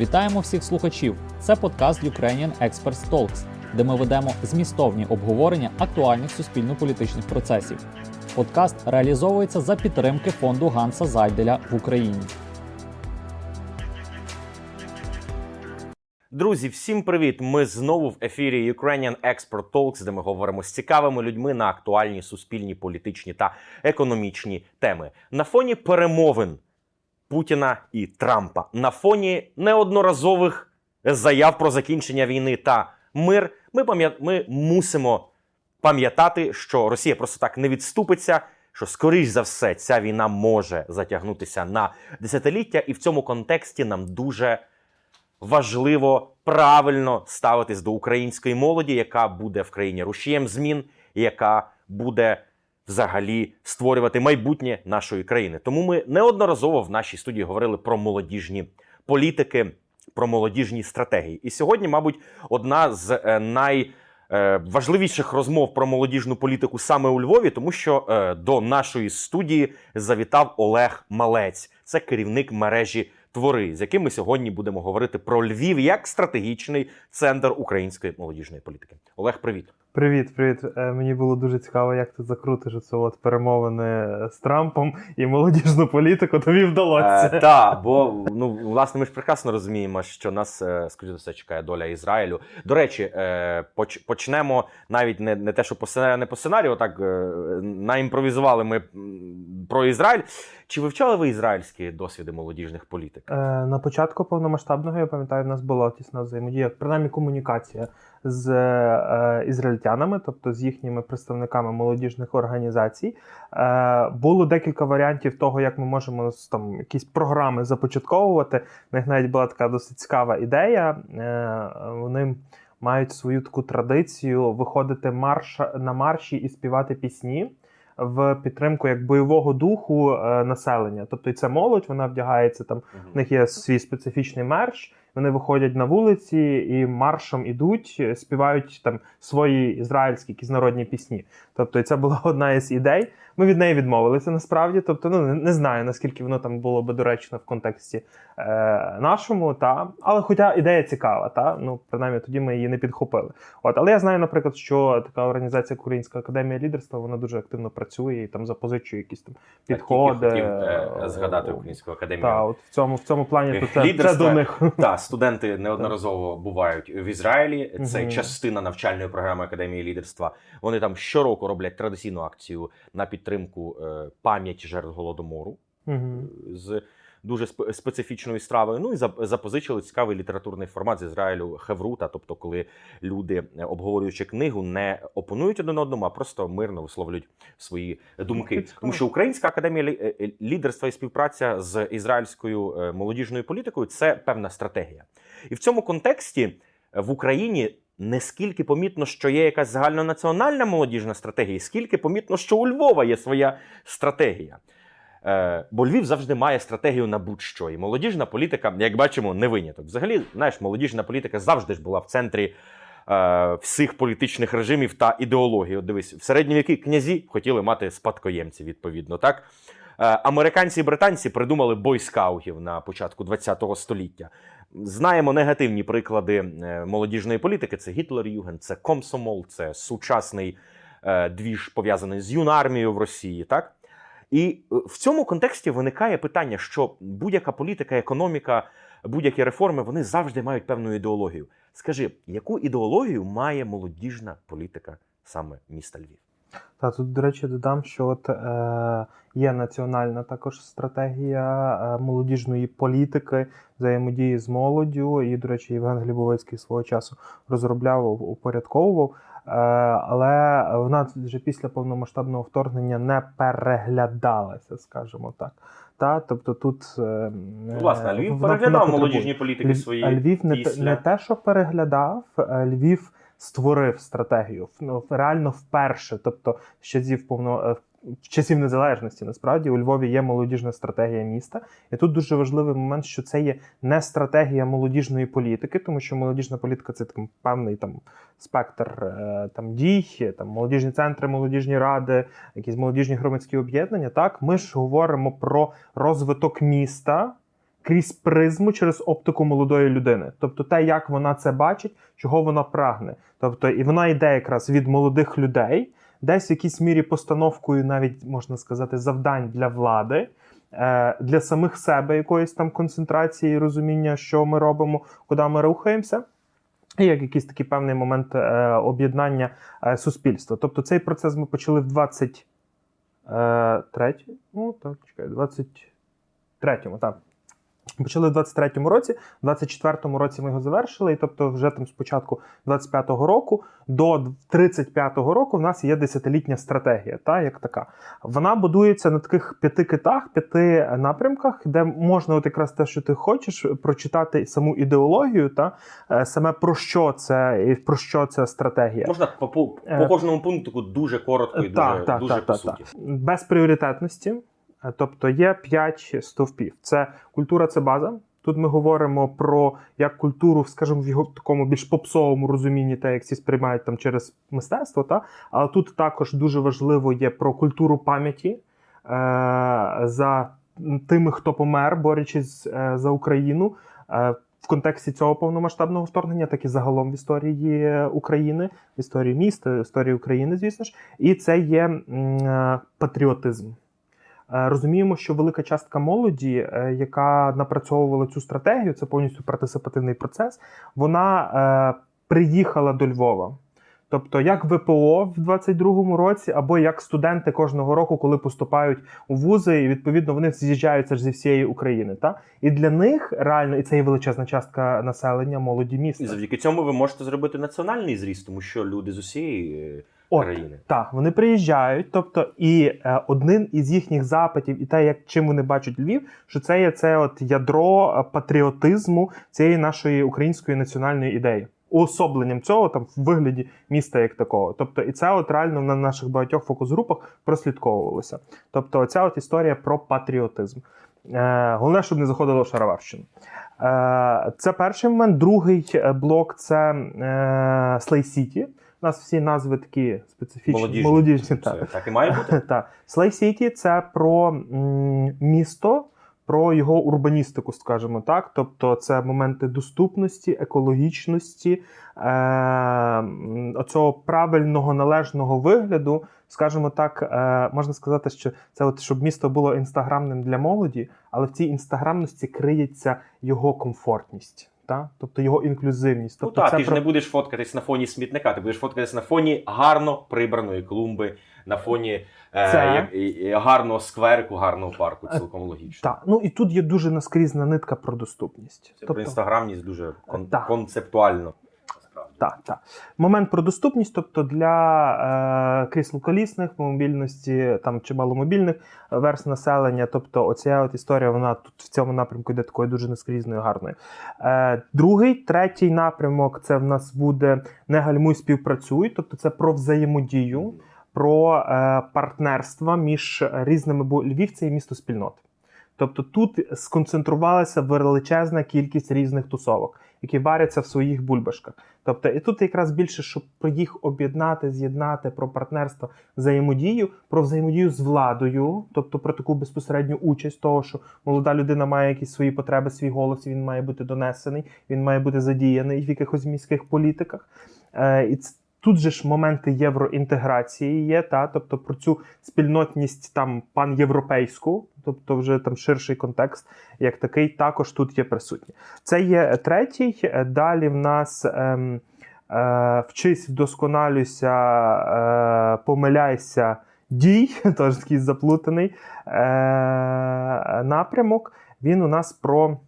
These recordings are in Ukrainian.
Вітаємо всіх слухачів! Це подкаст Ukrainian Experts Talks, де ми ведемо змістовні обговорення актуальних суспільно-політичних процесів. Подкаст реалізовується за підтримки фонду Ганса Зайделя в Україні. Друзі, всім привіт! Ми знову в ефірі Ukrainian Expert Talks, де ми говоримо з цікавими людьми на актуальні суспільні, політичні та економічні теми. На фоні перемовин Путіна і Трампа, на фоні неодноразових заяв про закінчення війни та мир. Ми ми мусимо пам'ятати, що Росія просто так не відступиться. Що скоріш за все ця війна може затягнутися на десятиліття, і в цьому контексті нам дуже важливо правильно ставитись до української молоді, яка буде в країні рушієм змін, яка буде взагалі створювати майбутнє нашої країни. Тому ми неодноразово в нашій студії говорили про молодіжні політики, про молодіжні стратегії. І сьогодні, мабуть, одна з е, най е, Важливіших розмов про молодіжну політику саме у Львові, тому що е, до нашої студії завітав Олег Малець, це керівник мережі Твори, з яким ми сьогодні будемо говорити про Львів як стратегічний центр української молодіжної політики. Олег, привіт. Привіт, привіт. Е, Мені було дуже цікаво, як ти закрутиш оце от перемовини з Трампом і молодіжну політику. Тобі вдалося. Е, та, бо ну власне ми ж прекрасно розуміємо, що нас е, скоріше все чекає доля Ізраїлю. До речі, е, поч- почнемо навіть не, не те, що по сценарію, не по сценарію, так е, наімпровізували ми про Ізраїль. Чи вивчали ви ізраїльські досвіди молодіжних політик? Е, На початку повномасштабного я пам'ятаю, в нас була тісна взаємодія, принаймні комунікація з е, ізраїльтянами, тобто з їхніми представниками молодіжних організацій. Е, було декілька варіантів того, як ми можемо там якісь програми започатковувати. В них навіть була така досить цікава ідея. Е, вони мають свою таку традицію виходити марш на марші і співати пісні. В підтримку як бойового духу е, населення, тобто і це молодь, вона вдягається там. В них є свій специфічний марш. Вони виходять на вулиці і маршем ідуть, співають там свої ізраїльські якісь народні пісні. Тобто, це була одна із ідей. Ми від неї відмовилися насправді. Тобто, ну не, знаю наскільки воно там було би доречно в контексті е, нашому, та але хоча ідея цікава, та ну принаймні тоді ми її не підхопили. От, але я знаю, наприклад, що така організація Українська академія лідерства вона дуже активно працює і там запозичує якісь там підходи. Хотів е, згадати Українську академію. Та, от в цьому в цьому плані то це, це до них. Так, студенти неодноразово бувають в Ізраїлі. Це Мгм. частина навчальної програми Академії лідерства. Вони там щороку роблять традиційну акцію на підтримку е, пам'яті жертв голодомору Мгм. з дуже сп- специфічною стравою. Ну і зап- запозичили цікавий літературний формат з Ізраїлю Хеврута, тобто, коли люди, е, обговорюючи книгу, не опонують один одному, а просто мирно висловлюють свої думки. Тому що Українська академія е, е, лідерства і співпраця з ізраїльською молодіжною політикою це певна стратегія. І в цьому контексті в Україні. Не скільки помітно, що є якась загальнонаціональна молодіжна стратегія, скільки помітно, що у Львова є своя стратегія. Е, бо Львів завжди має стратегію на будь-що. І молодіжна політика, як бачимо, не виняток. Взагалі, знаєш, молодіжна політика завжди ж була в центрі е, всіх політичних режимів та ідеології. От дивись, в середні віки князі хотіли мати спадкоємців, відповідно, так? Е, американці і британці придумали бойскаутів на початку ХХ століття. Знаємо негативні приклади е, молодіжної політики: це Гітлер-Юген, це Комсомол, це сучасний е, двіж пов'язаний з юнармією в Росії. Так? І е, в цьому контексті виникає питання, що будь-яка політика, економіка, будь-які реформи вони завжди мають певну ідеологію. Скажи, яку ідеологію має молодіжна політика саме міста Львів? Та тут, до речі, додам, що от е, є національна також стратегія е, молодіжної політики, взаємодії з молоддю. І, до речі, Євген Глібовицький свого часу розробляв, упорядковував. Е, але вона вже після повномасштабного вторгнення не переглядалася, скажімо так. Та, тобто тут е, Ну, власне, Львів вона- переглядав вона молодіжні політики свої. Львів не, після. не те, що переглядав, е, Львів створив стратегію. Ну, реально вперше. Тобто, ще зі в повно. Часів незалежності насправді у Львові є молодіжна стратегія міста, і тут дуже важливий момент, що це є не стратегія молодіжної політики, тому що молодіжна політика це там певний там спектр е, там дій, там молодіжні центри, молодіжні ради, якісь молодіжні громадські об'єднання. Так, ми ж говоримо про розвиток міста крізь призму через оптику молодої людини. Тобто те, як вона це бачить, чого вона прагне. Тобто, і вона йде якраз від молодих людей, десь в якійсь мірі постановкою, навіть можна сказати, завдань для влади. е, Для самих себе якоїсь там концентрації, розуміння, що ми робимо, куди ми рухаємося, і як якийсь такий певний момент е, об'єднання е, суспільства. Тобто цей процес ми почали в 23, ну так, чекай, 23-му, так. Почали в 23-му році, в 24-му році ми його завершили, і тобто вже там з початку 25-го року до 35-го року в нас є десятилітня стратегія, та як така. Вона будується на таких п'яти китах, п'яти напрямках, де можна, от якраз те, що ти хочеш, прочитати саму ідеологію, та е, саме про що це і про що ця стратегія. Можна по, по, по Е, кожному пункту дуже коротко і дуже, Так, так, дуже так, по суті. Без пріоритетності. Тобто є п'ять стовпів. Це культура, це база. Тут ми говоримо про як культуру, скажімо, в його такому більш попсовому розумінні, те, як всі сприймають там через мистецтво. Та? Але тут також дуже важливо є про культуру пам'яті е- за тими, хто помер, борючись е, за Україну. Е, в контексті цього повномасштабного вторгнення, так і загалом в історії України, в історії міста, в історії України, звісно ж, і це є е, патріотизм. Е, Розуміємо, що велика частка молоді, е, яка напрацьовувала цю стратегію, це повністю партисипативний процес, вона е, приїхала до Львова. Тобто, як ВПО в 22-му році, або як студенти кожного року, коли поступають у вузи, і відповідно вони з'їжджаються ж зі всієї України. Та? І для них реально, і це є величезна частка населення молоді міста. І завдяки цьому ви можете зробити національний зріст, тому що люди з усієї От, країни. Так, вони приїжджають, тобто, і е, один із їхніх запитів, і те, як чим вони бачать Львів, що це є це от ядро е, патріотизму цієї нашої української національної ідеї. Уособленням цього там в вигляді міста як такого. Тобто, і це от реально на наших багатьох фокус-групах прослідковувалося. Тобто, ця от історія про патріотизм. Е, головне, щоб не заходило в Шароварщину. Е, це перший момент. Другий е, блок це е, Слей Сіті. У нас всі назви такі специфічні, Молодіжні. молодіжні так. так і має бути. Так. Слей Сіті це про місто, про його урбаністику, скажімо так. Тобто це моменти доступності, екологічності, е, оцього правильного належного вигляду. Скажімо так, е, можна сказати, що це от щоб місто було інстаграмним для молоді, але в цій інстаграмності криється його комфортність, та? тобто його інклюзивність. Ну Тобто так, це ти ж про- не будеш фоткатись на фоні смітника, ти будеш фоткатись на фоні гарно прибраної клумби, на фоні е, Це- як, і- і гарного скверику, гарного парку. Е, Цілком логічно. Так, ну і тут є дуже наскрізна нитка про доступність. Це про інстаграмність дуже кон- Так. концептуально. Так, так. Момент про доступність, тобто для е, крісел колісних, мобільності там чи маломобільних верст населення. Тобто, оця от історія, вона тут в цьому напрямку йде такою дуже наскрізною, гарною. Е, другий, третій напрямок це в нас буде не гальмуй співпрацюй, тобто це про взаємодію, про е, партнерства між різними, бо Львів це є місто спільнот. Тобто тут сконцентрувалася величезна кількість різних тусовок, які варяться в своїх бульбашках. Тобто, і тут якраз більше, щоб про їх об'єднати, з'єднати, про партнерство, взаємодію, про взаємодію з владою, тобто про таку безпосередню участь, того, що молода людина має якісь свої потреби, свій голос, він має бути донесений, він має бути задіяний в якихось міських політиках. Е, і ц- Тут же ж моменти євроінтеграції є, та тобто про цю спільнотність там панєвропейську, тобто вже там ширший контекст, як такий, також тут є присутній. Це є третій. Далі в нас ем, е, вчись, вдосконалюйся, е, помиляйся, дій, теж такий заплутаний е, напрямок. Він у нас про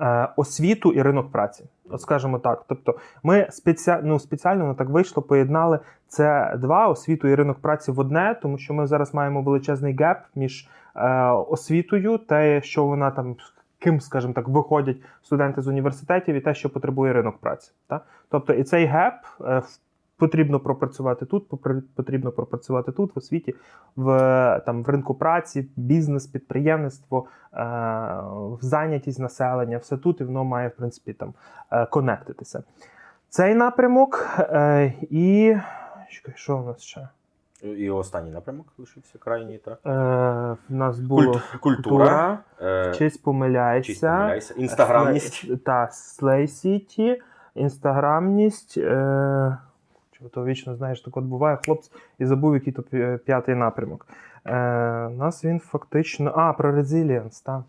е, освіту і ринок праці. Скажімо так. Тобто, ми спеці... ну, спеціально ну, так вийшло, поєднали це два освіту і ринок праці в одне, тому що ми зараз маємо величезний геп між е, освітою, те, що вона там. Ким, скажімо так, виходять студенти з університетів і те, що потребує ринок праці. Та? Тобто і цей геп е, в- потрібно пропрацювати тут, потрібно пропрацювати тут, в освіті, в, там, в ринку праці, бізнес, підприємництво, е, в зайнятість населення, все тут, і воно має, в принципі, там е, конектитися. Цей напрямок е, і що у нас ще? І останній напрямок лишився крайній, так? Е, в нас було Культ- культура, е, Честь помиляйся. чисть помиляйся, інстаграмність. Слей- Та, Slay City, інстаграмність. Е, то вічно знаєш, так от буває, хлопці, і забув, який то п'ятий напрямок. Е, нас він фактично. А, про резилієнс, так.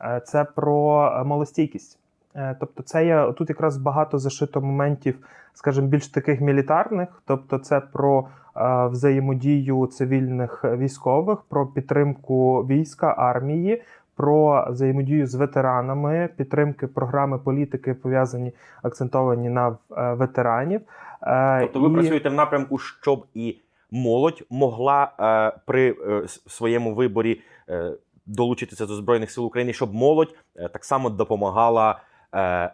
Е, це про малостійкість. Е, Тобто, це є тут якраз багато зашито моментів, скажімо, більш таких мілітарних. Тобто, це про е, взаємодію цивільних військових, про підтримку війська, армії, про взаємодію з ветеранами, підтримки програми політики пов'язані акцентовані на е, ветеранів. Е, Тобто ви і- працюєте в напрямку, щоб і молодь могла е, при е, своєму виборі е, долучитися до Збройних сил України, щоб молодь е, так само допомагала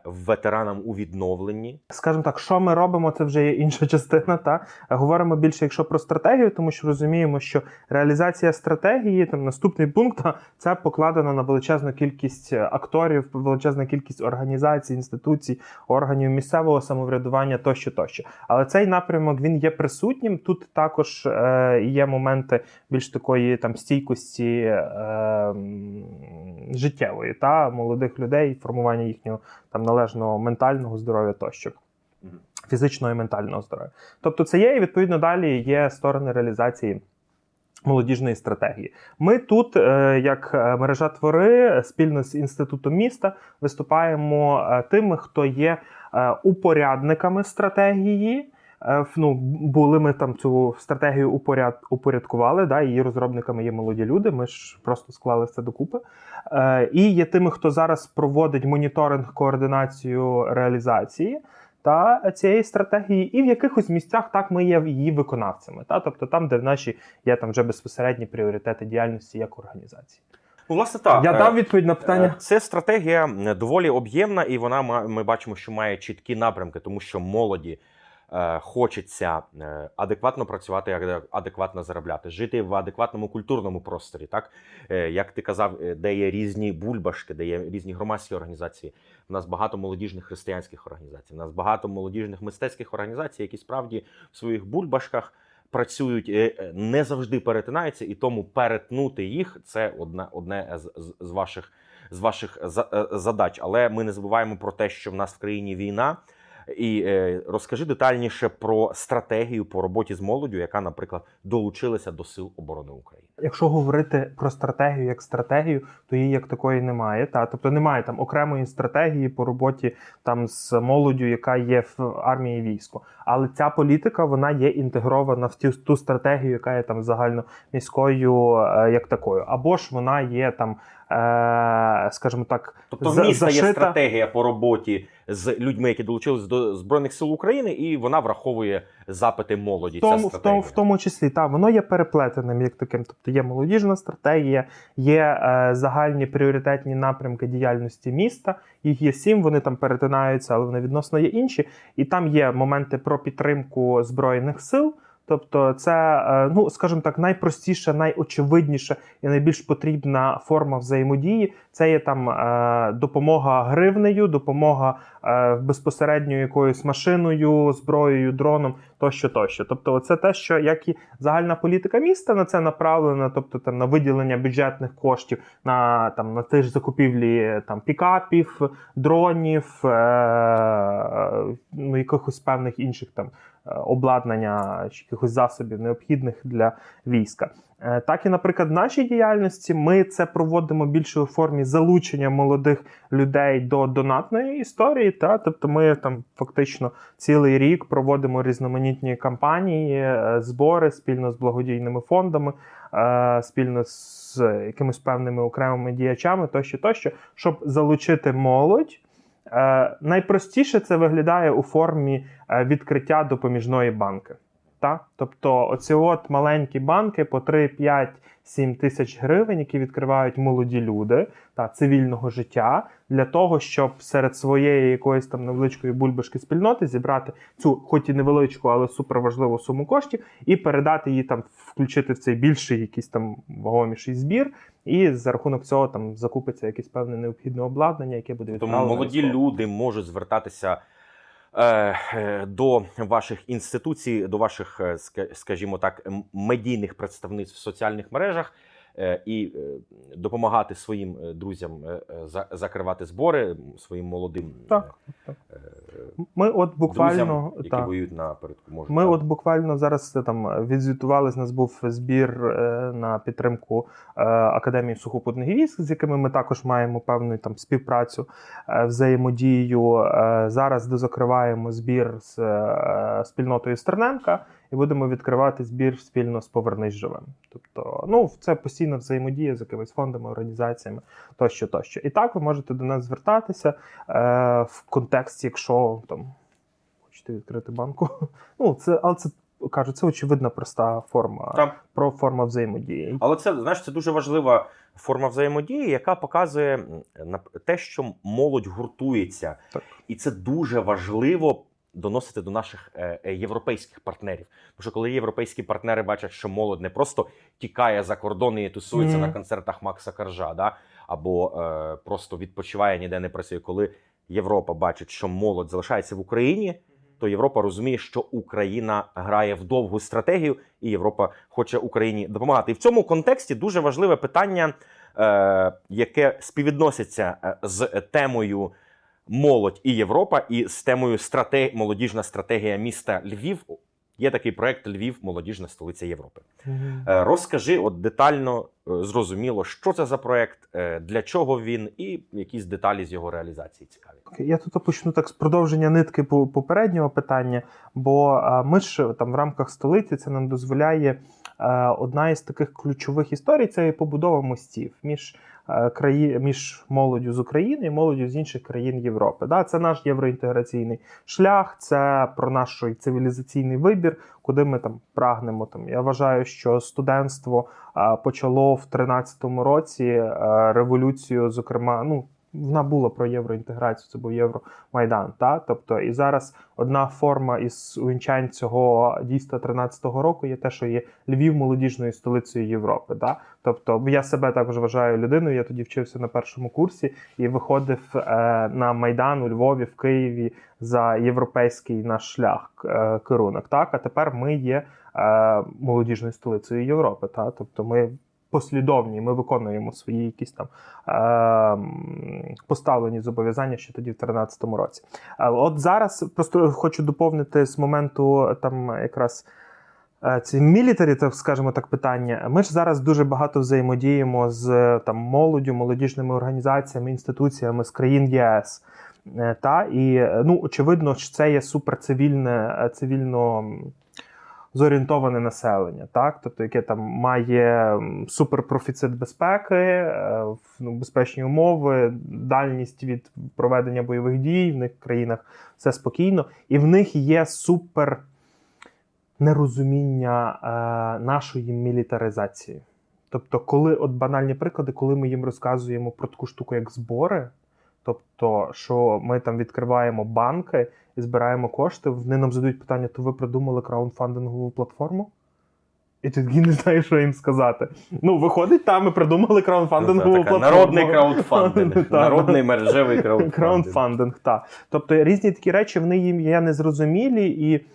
ветеранам у відновленні. Скажімо так, що ми робимо, це вже є інша частина. Та говоримо більше, якщо про стратегію, тому що розуміємо, що реалізація стратегії, там наступний пункт, це покладено на величезну кількість е, акторів, величезна кількість організацій, інституцій, органів місцевого самоврядування тощо, тощо. Але цей напрямок він є присутнім. Тут також е, є моменти більш такої там стійкості е, життєвої та молодих людей, формування їхнього там належного ментального здоров'я тощо. Фізичного і ментального здоров'я. Тобто це є, і відповідно далі є сторони реалізації молодіжної стратегії. Ми тут, е, як е, мережа твори, спільно з інститутом міста, виступаємо е, тими, хто є е, упорядниками стратегії. Е, Ну, були ми там цю стратегію упоряд, упорядкували, да, її розробниками є молоді люди. Ми ж просто склали це докупи. Е, і є тими, хто зараз проводить моніторинг, координацію реалізації та цієї стратегії, і в якихось місцях так ми є її виконавцями. Та тобто там, де в наші є там вже безпосередні пріоритети діяльності як організації. Ну, власне, так. Я е, дав відповідь на питання. Е, Це стратегія доволі об'ємна, і вона ми бачимо, що має чіткі напрямки, тому що молоді е, хочеться е, адекватно працювати, аде- адекватно заробляти, жити в адекватному культурному просторі. Так Е, як ти казав, е, де є різні бульбашки, де є різні громадські організації. У нас багато молодіжних християнських організацій. У нас багато молодіжних мистецьких організацій, які справді в своїх бульбашках. Працюють е, е, не завжди перетинаються, і тому перетнути їх це одне, одне з, з, ваших з ваших за- е, задач. Але ми не забуваємо про те, що в нас в країні війна. І е, розкажи детальніше про стратегію по роботі з молоддю, яка, наприклад, долучилася до сил оборони України. Якщо говорити про стратегію як стратегію, то її як такої немає. Та тобто немає там окремої стратегії по роботі там з молоддю, яка є в армії і війську. Але ця політика вона є інтегрована в ту, ту стратегію, яка є там загальноміською е, як такою, або ж вона є там, скажімо так, Тобто в міста є стратегія по роботі з людьми, які долучились до збройних сил України, і вона враховує запити молоді. В тому, ця в, тому, в тому числі, та воно є переплетеним як таким. Тобто є молодіжна стратегія, є е, загальні пріоритетні напрямки діяльності міста. Їх є сім, вони там перетинаються, але вони відносно є інші. І там є моменти про підтримку збройних сил. Тобто, це, е, ну скажімо так, найпростіша, найочевидніша і найбільш потрібна форма взаємодії. Це є там е, допомога гривнею, допомога е, безпосередньо якоюсь машиною, зброєю, дроном тощо, тощо. Тобто, це те, що як і загальна політика міста на це направлена, тобто там на виділення бюджетних коштів на там на ті ж закупівлі там пікапів, дронів, е, ну якихось певних інших там е, обладнання чи якихось засобів необхідних для війська. Е, Так і, наприклад, в нашій діяльності ми це проводимо більше у формі залучення молодих людей до донатної історії. Та тобто, ми там фактично цілий рік проводимо різноманітні кампанії, е, збори спільно з благодійними фондами, е, спільно з якимись певними окремими діячами, тощо, тощо, щоб залучити молодь. Найпростіше це виглядає у формі відкриття допоміжної банки. Та? Тобто, оці от маленькі банки по 3, 5, 7 тисяч гривень, які відкривають молоді люди та цивільного життя, для того, щоб серед своєї якоїсь там невеличкої бульбашки спільноти зібрати цю, хоч і невеличку, але суперважливу суму коштів, і передати її там, включити в цей більший якийсь там вагоміший збір, і за рахунок цього там закупиться якесь певне необхідне обладнання, яке буде Тому молоді люди можуть звертатися до ваших інституцій, до ваших, е, скажімо так, медійних представництв в соціальних мережах. е, і е, допомагати своїм е, друзям е, е, за- закривати збори своїм молодим Так, е, так. е, Ми от буквально друзям, які так. воюють напередку. Можуть, Ми так. от буквально зараз е, там відзвітували. З нас був збір е, на підтримку е, Академії сухопутних військ, з якими ми також маємо певну там співпрацю, е, взаємодію. Е, Зараз дозакриваємо збір з е, спільнотою Стерненка і будемо відкривати збір спільно з Повернись живим. Тобто, ну це постійна взаємодія з якимись фондами, організаціями тощо, тощо. І так ви можете до нас звертатися е, в контексті, якщо там хочете відкрити банку. Ну, це, але це кажу, це очевидна проста форма Та. про форма взаємодії. Але це знаєш, це дуже важлива форма взаємодії, яка показує те, що молодь гуртується, Так. і це дуже важливо. Доносити до наших е, е, європейських партнерів. Тому що коли європейські партнери бачать, що молодь не просто тікає за кордон і тусується Мгм. на концертах Макса Каржа, да? або е, просто відпочиває, ніде не працює. Коли Європа бачить, що молодь залишається в Україні, то Європа розуміє, що Україна грає в довгу стратегію, і Європа хоче Україні допомагати. І в цьому контексті дуже важливе питання, е, яке співвідноситься з темою молодь і Європа, і з темою стратег... молодіжна стратегія міста Львів. Є такий проект Львів, молодіжна столиця Європи. Мгм. Е, Розкажи от детально, е, зрозуміло, що це за проект, е, для чого він, і якісь деталі з його реалізації цікаві. Я тут почну так з продовження нитки по- попереднього питання, бо ми ж там в рамках столиці це нам дозволяє одна із таких ключових історій це і побудова мостів між е, краї... між молоддю з України і молоддю з інших країн Європи. Да? Це наш євроінтеграційний шлях, це про наш цивілізаційний вибір, куди ми там прагнемо. Там я вважаю, що студентство е, почало в 13-му році е, революцію, зокрема, ну. Вона була про євроінтеграцію, це був Євромайдан. Та? Тобто, і зараз одна форма із увінчань цього дійства 13-го року є те, що є Львів молодіжною столицею Європи. Та? Тобто, я себе також вважаю людиною. Я тоді вчився на першому курсі і виходив е, на Майдан у Львові, в Києві за європейський наш шлях е, керунок. Так, а тепер ми є е, молодіжною столицею Європи. Та? Тобто, ми послідовні, ми виконуємо свої якісь там е, поставлені зобов'язання ще тоді в 2013 році. От зараз просто хочу доповнити з моменту там якраз. е, Ці мілітарі, так скажімо так, питання. Ми ж зараз дуже багато взаємодіємо з там молоддю, молодіжними організаціями, інституціями з країн ЄС. Е, Та і е, ну очевидно, що це є суперцивільне, е, цивільно зорієнтоване населення, так тобто, яке там має суперпрофіцит безпеки, е, ну, безпечні умови, дальність від проведення бойових дій в них країнах все спокійно, і в них є супер нерозуміння е, нашої мілітаризації. Тобто, коли от банальні приклади, коли ми їм розказуємо про таку штуку, як збори, тобто, що ми там відкриваємо банки і збираємо кошти, вони нам задають питання: то ви придумали краудфандингову платформу? І ти не знаєш, що їм сказати. Ну, виходить, там ми придумали краудфандингову Це така платформу. народний краудфандинг, народний мережевий краудфандинг. Краундфандинг, так. Тобто різні такі речі вони їм є незрозумілі, і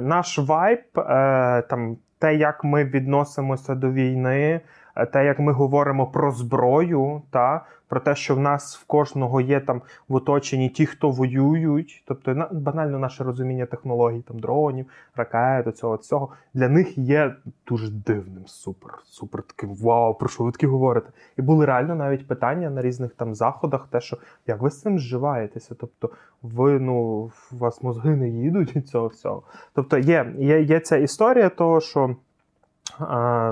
наш вайб, е, там, те, як ми відносимося до війни, те, як ми говоримо про зброю, та, про те, що в нас в кожного є там в оточенні ті, хто воюють, тобто на- банально наше розуміння технологій, там, дронів, ракет, цього цього, для них є дуже дивним, супер, супер таким вау, про що ви такі говорите? І були реально навіть питання на різних там заходах, те, що як ви з цим зживаєтеся? Тобто, ви ну у вас мозги не їдуть від цього всього. Тобто, є, є, є ця історія того, що.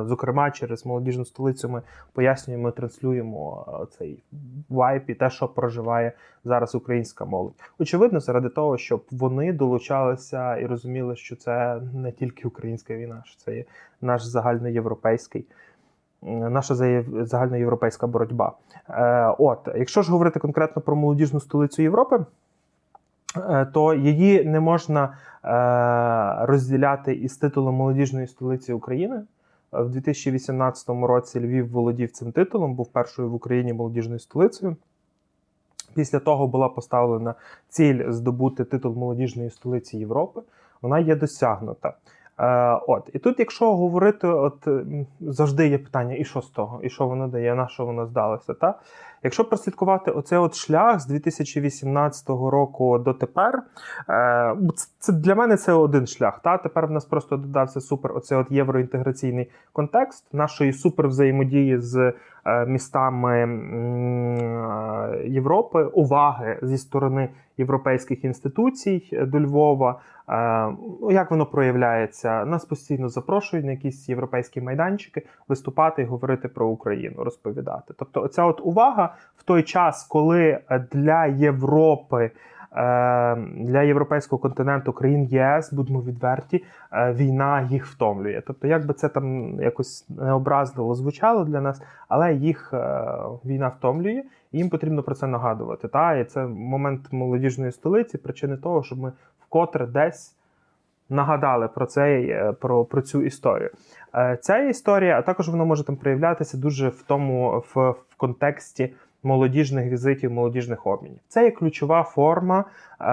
Зокрема, через молодіжну столицю ми пояснюємо, транслюємо цей вайп і те, що проживає зараз українська молодь. Очевидно, заради того, щоб вони долучалися і розуміли, що це не тільки українська війна, що це є наш загальноєвропейський наша загальноєвропейська боротьба. Е, От, якщо ж говорити конкретно про молодіжну столицю Європи, е, то її не можна е, розділяти із титулом молодіжної столиці України. Е, В 2018 році Львів володів цим титулом, був першою в Україні молодіжною столицею. Після того була поставлена ціль здобути титул молодіжної столиці Європи. Вона є досягнута. Е, от і тут, якщо говорити, от завжди є питання, і що з того, і що воно дає, на що воно здалося. Та? Якщо прослідкувати оцей от шлях з 2018 року до тепер, е, це, для мене це один шлях. Та тепер в нас просто додався супер оцей от євроінтеграційний контекст нашої супер взаємодії з е, містами е, Європи, уваги зі сторони європейських інституцій до Львова. Ну, Як воно проявляється? Нас постійно запрошують на якісь європейські майданчики виступати і говорити про Україну, розповідати. Тобто, оця от увага в той час, коли е, для Європи. е, Для європейського континенту країн ЄС, будемо відверті, е, війна їх втомлює. Тобто, як би це там якось необразливо звучало для нас, але їх війна втомлює, і їм потрібно про це нагадувати. Та? І це момент молодіжної столиці, причини того, щоб ми вкотре десь нагадали про це, е, про, про цю історію. Е, Ця історія, а також воно може там проявлятися дуже в тому в, в контексті молодіжних візитів, молодіжних обмінів. Це є ключова форма е,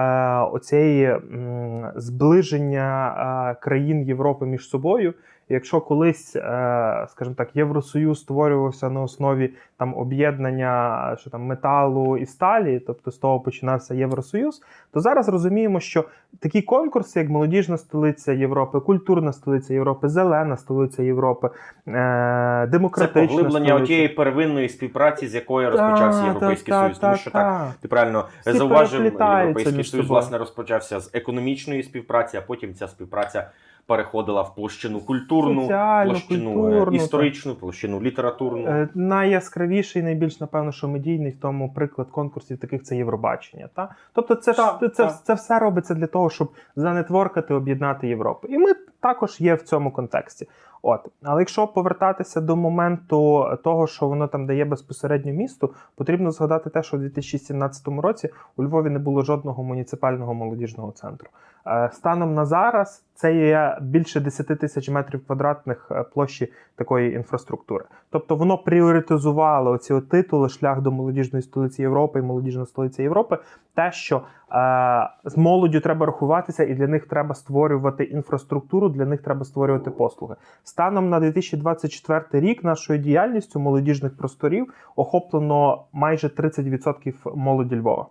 оцієї м, зближення е, країн Європи між собою. Якщо колись, е, скажімо так, Євросоюз створювався на основі там об'єднання що там металу і сталі, тобто з того починався Євросоюз, то зараз розуміємо, що такі конкурси, як молодіжна столиця Європи, культурна столиця Європи, зелена столиця Європи, е, Це демократична поглиблення столиця. отієї первинної співпраці, з якої розпочався Європейський та, Союз. та, Тому що та, так, ти правильно Всі зауважив, Європейський Союз власне розпочався з економічної співпраці, а потім ця співпраця переходила в площину культурну, Соціальну, площину е, культурну, історичну, площину літературну. Е, Найяскравіший, найбільш напевно, що медійний в тому приклад конкурсів таких це Євробачення. Та? Тобто, це ж це, так. це все робиться для того, щоб занетворкати, об'єднати Європу. І ми також є в цьому контексті. От, але якщо повертатися до моменту того, що воно там дає безпосередньо місту, потрібно згадати те, що в 2017 році у Львові не було жодного муніципального молодіжного центру. Е, Станом на зараз це є більше 10 тисяч метрів квадратних е, площі такої інфраструктури. Тобто воно пріоритизувало оці титули шлях до молодіжної столиці Європи і молодіжна столиця Європи. Те, що з молоддю треба рахуватися, і для них треба створювати інфраструктуру, для них треба створювати послуги. Станом на 2024 рік нашою діяльністю молодіжних просторів охоплено майже 30% молоді Львова.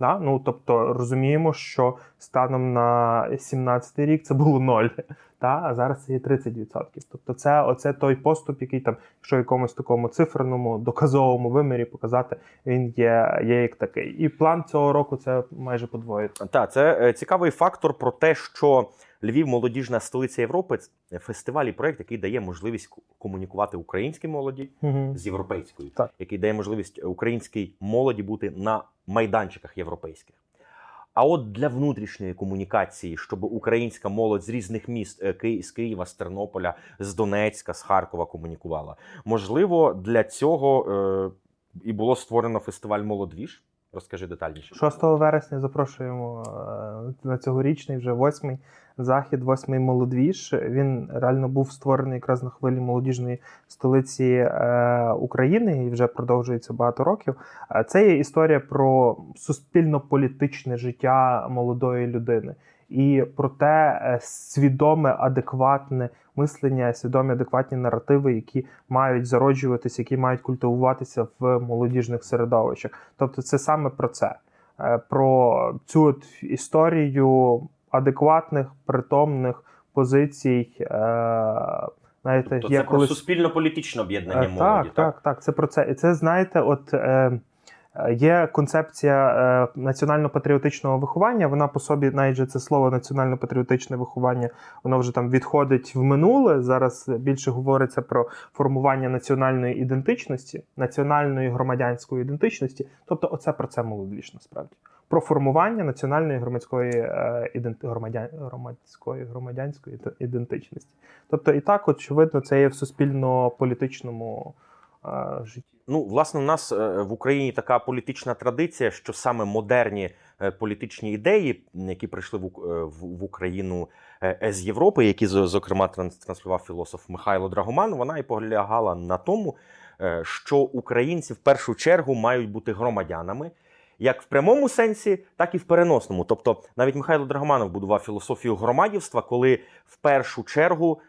Да? Ну, тобто розуміємо, що станом на 17 рік це було ноль, да? а зараз це є 30%. Тобто це оце той поступ, який там, якщо в якомусь такому циферному, доказовому вимірі показати, він є, є як такий. І план цього року це майже подвоїть. Так, це е, цікавий фактор про те, що Львів молодіжна столиця Європи це фестиваль і проект, який дає можливість комунікувати українській молоді Угу. з європейською, Так. який дає можливість українській молоді бути на майданчиках європейських. А от для внутрішньої комунікації, щоб українська молодь з різних міст е, з Києва, з Тернополя, з Донецька, з Харкова комунікувала. Можливо, для цього е, і було створено фестиваль Молодвіж. Розкажи детальніше. 6 вересня запрошуємо е, на цьогорічний вже восьмий захід, восьмий молодвіж. Він реально був створений якраз на хвилі молодіжної столиці е, України і вже продовжується багато років. Е, Це є історія про суспільно-політичне життя молодої людини. І про те е, свідоме, адекватне мислення, свідомі адекватні наративи, які мають зароджуватися, які мають культивуватися в молодіжних середовищах. Тобто, це саме про це, Е, про цю от історію адекватних, притомних позицій. е, Знаєте, Тобто це про суспільно-політичне об'єднання молоді. Так, так, так. Це про це. І це знаєте, от є концепція е, національно-патріотичного виховання. Вона по собі, навіть же це слово національно-патріотичне виховання, воно вже там відходить в минуле. Зараз більше говориться про формування національної ідентичності, національної громадянської ідентичності. Тобто, оце про це молодіж насправді. Про формування національної громадської е, іденти, громадян, громадської громадянської ідентичності. Тобто, і так, очевидно, це є в суспільно-політичному е, житті. Ну, власне, у нас е, в Україні така політична традиція, що саме модерні е, політичні ідеї, які прийшли в, е, Україну з Європи, які зокрема транс- транслював філософ Михайло Драгоман, вона і полягала на тому, що українці в першу чергу мають бути громадянами, як в прямому сенсі, так і в переносному. Тобто, навіть Михайло Драгоманов будував філософію громадівства, коли в першу чергу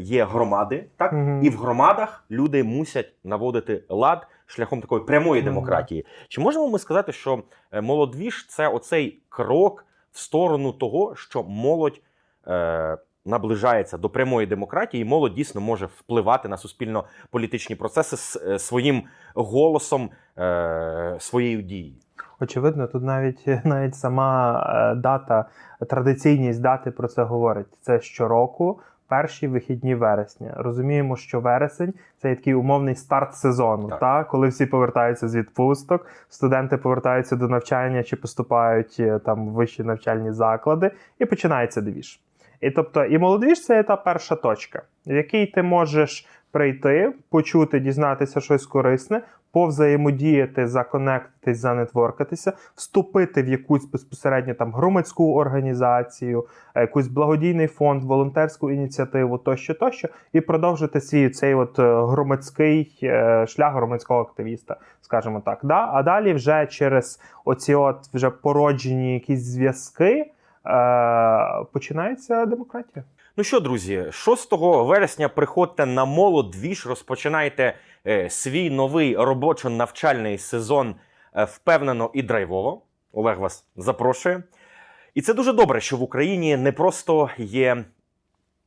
є громади, так Мгм. і в громадах люди мусять наводити лад шляхом такої прямої Ну, демократії. Чи можемо ми сказати, що е, молодвіж це оцей крок в сторону того, що молодь е, наближається до прямої демократії, і молодь дійсно може впливати на суспільно-політичні процеси з е, своїм голосом, е, своєю дією? Очевидно, тут навіть навіть сама е, дата, традиційність дати про це говорить. Це щороку. Перші вихідні вересня. Розуміємо, що вересень це є такий умовний старт сезону, Так. та коли всі повертаються з відпусток, студенти повертаються до навчання чи поступають е, там в вищі навчальні заклади, і починається двіж. І тобто, і молодіж це є та перша точка, в якій ти можеш прийти, почути, дізнатися щось корисне, повзаємодіяти, законектитись, занетворкатися, вступити в якусь безпосередньо там громадську організацію, е, якийсь благодійний фонд, волонтерську ініціативу тощо, тощо, і продовжити свій цей от е, громадський е, шлях громадського активіста, скажімо так. Да? А далі вже через оці от вже породжені якісь зв'язки. Е, починається демократія. Ну що, друзі, 6 вересня приходьте на молодвіж, розпочинайте свій новий робочо-навчальний сезон е, впевнено і драйвово. Олег вас запрошує. І це дуже добре, що в Україні не просто є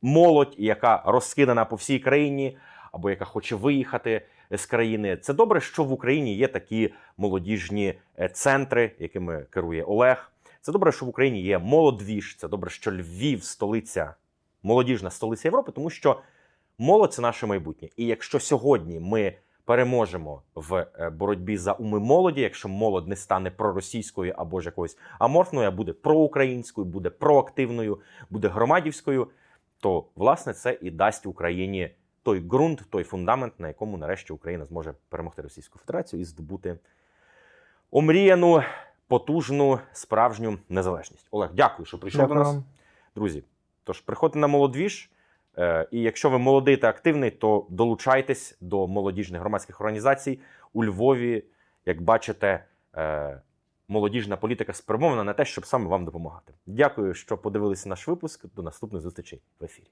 молодь, яка розкидана по всій країні, або яка хоче виїхати з країни. Це добре, що в Україні є такі молодіжні е, центри, якими керує Олег. Це добре, що в Україні є молодвіж. Це добре, що Львів, столиця, молодіжна столиця Європи, тому що молодь це наше майбутнє. І якщо сьогодні ми переможемо в е, боротьбі за уми молоді, якщо молодь не стане проросійською або ж якоюсь аморфною, а буде проукраїнською, буде проактивною, буде громадівською, то власне це і дасть Україні той ґрунт, той фундамент, на якому нарешті Україна зможе перемогти Російську Федерацію і здобути омріяну, потужну, справжню незалежність. Олег, дякую, що прийшов до нас. Друзі, тож приходьте на молодвіж. Е, і якщо ви молодий та активний, то долучайтесь до молодіжних громадських організацій у Львові. Як бачите, е, молодіжна політика спрямована на те, щоб саме вам допомагати. Дякую, що подивилися наш випуск. До наступних зустрічей в ефірі.